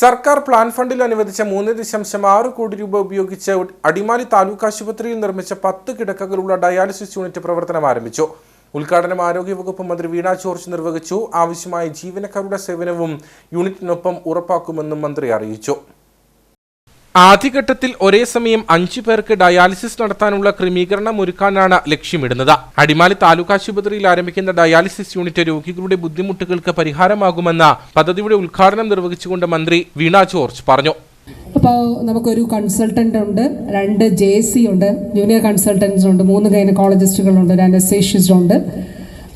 സർക്കാർ പ്ലാൻ ഫണ്ടിൽ അനുവദിച്ച മൂന്ന് ദശാംശം ആറ് കോടി രൂപ ഉപയോഗിച്ച് അടിമാലി താലൂക്ക് ആശുപത്രിയിൽ നിർമ്മിച്ച പത്ത് കിടക്കകളുള്ള ഡയാലിസിസ് യൂണിറ്റ് പ്രവർത്തനം ആരംഭിച്ചു. ഉദ്ഘാടനം ആരോഗ്യവകുപ്പ് മന്ത്രി വീണ ജോർജ് നിർവഹിച്ചു. ആവശ്യമായ ജീവനക്കാരുടെ സേവനവും യൂണിറ്റിനൊപ്പം ഉറപ്പാക്കുമെന്നും മന്ത്രി അറിയിച്ചു. ആദ്യഘട്ടത്തിൽ ഒരേ സമയം അഞ്ചു പേർക്ക് ഡയാലിസിസ് നടത്താനുള്ള ക്രമീകരണം ഒരുക്കാനാണ് ലക്ഷ്യമിടുന്നത്. അടിമാലി താലൂക്ക് ആശുപത്രിയിൽ ആരംഭിക്കുന്ന ഡയാലിസിസ് യൂണിറ്റ് രോഗികളുടെ ബുദ്ധിമുട്ടുകൾക്ക് പരിഹാരമാകുമെന്ന പദ്ധതിയുടെ ഉദ്ഘാടനം നിർവഹിച്ചുകൊണ്ട് മന്ത്രി വീണ ജോർജ് പറഞ്ഞു. അപ്പോൾ നമുക്കൊരു കൺസൾട്ടന്റ് ഉണ്ട് രണ്ട് ജെ സി ഉണ്ട് ജൂനിയർ കൺസൾട്ടൻസ് ഉണ്ട് മൂന്ന് ഗൈനക്കോളജിസ്റ്റുകളുണ്ട് ഒരു അനസ്തേഷ്യസ്റ്റ് ഉണ്ട്.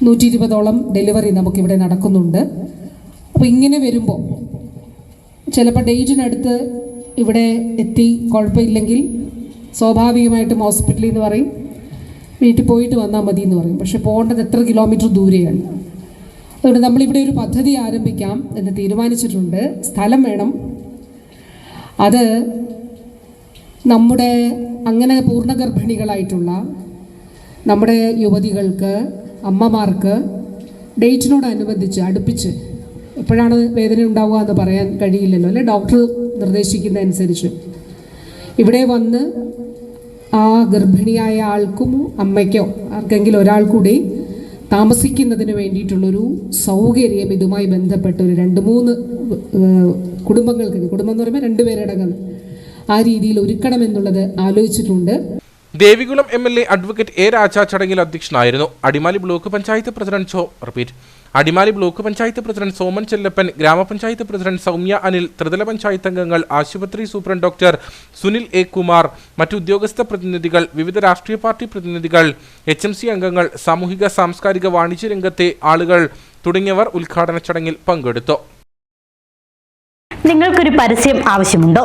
നൂറ്റി ഇരുപതോളം ഡെലിവറി നമുക്കിവിടെ നടക്കുന്നുണ്ട്. അപ്പോൾ ഇങ്ങനെ വരുമ്പോൾ ചിലപ്പോൾ ഡേറ്റിനടുത്ത് ഇവിടെ എത്തി കുഴപ്പമില്ലെങ്കിൽ സ്വാഭാവികമായിട്ടും ഹോസ്പിറ്റലിൽ നിന്ന് പറയും. വീട്ടിൽ പോയിട്ട് വന്നാൽ മതി എന്ന് പറയും. പക്ഷെ പോകേണ്ടത് എത്ര കിലോമീറ്റർ ദൂരെയാണ്. അതുകൊണ്ട് നമ്മളിവിടെ ഒരു പദ്ധതി ആരംഭിക്കാം എന്ന് തീരുമാനിച്ചിട്ടുണ്ട്. സ്ഥലം വേണം. അത് നമ്മുടെ അങ്ങനെ പൂർണ പൂർണഗർഭിണികളായിട്ടുള്ള നമ്മുടെ യുവതികൾക്ക് അമ്മമാർക്ക് ഡേറ്റിനോടനുബന്ധിച്ച് അടുപ്പിച്ച് എപ്പോഴാണ് വേദന ഉണ്ടാവുക എന്ന് പറയാൻ കഴിയില്ലല്ലോ. അല്ലെ? ഡോക്ടർ നിർദ്ദേശിക്കുന്ന അനുസരിച്ച്. ഇവിടെ വന്ന് ആ ഗർഭിണിയായ ആൾക്കും അമ്മയ്ക്കോ ആർക്കെങ്കിലും ഒരാൾ കൂടി താമസിക്കുന്നതിന് വേണ്ടിയിട്ടുള്ളൊരു സൗകര്യം ഇതുമായി ബന്ധപ്പെട്ട ഒരു രണ്ട് മൂന്ന് കുടുംബങ്ങൾക്ക് കുടുംബം എന്ന് പറയുമ്പോൾ രണ്ടുപേരടങ്ങുന്നത് ആ രീതിയിൽ ഒരുക്കണമെന്നുള്ളത് ആലോചിച്ചിട്ടുണ്ട്. Devikulam M L A advocate A Raja ചടങ്ങിൽ അധ്യക്ഷനായിരുന്നു. Adimali block panchayat president so repeat. Adimali block panchayat president Soman Chellappan grama panchayat president Soumya Anil ത്രിതല പഞ്ചായത്ത് അംഗങ്ങൾ ആശുപത്രി superintendent doctor Sunil A Kumar മറ്റു ഉദ്യോഗസ്ഥ പ്രതിനിധികൾ വിവിധ രാഷ്ട്രീയ പാർട്ടി പ്രതിനിധികൾ എച്ച് എം സി അംഗങ്ങൾ സാമൂഹിക സാംസ്കാരിക വാണിജ്യ രംഗത്തെ ആളുകൾ തുടങ്ങിയവർ ഉദ്ഘാടന ചടങ്ങിൽ പങ്കെടുത്തു. നിങ്ങൾക്കൊരു പരസ്യം ആവശ്യമുണ്ടോ?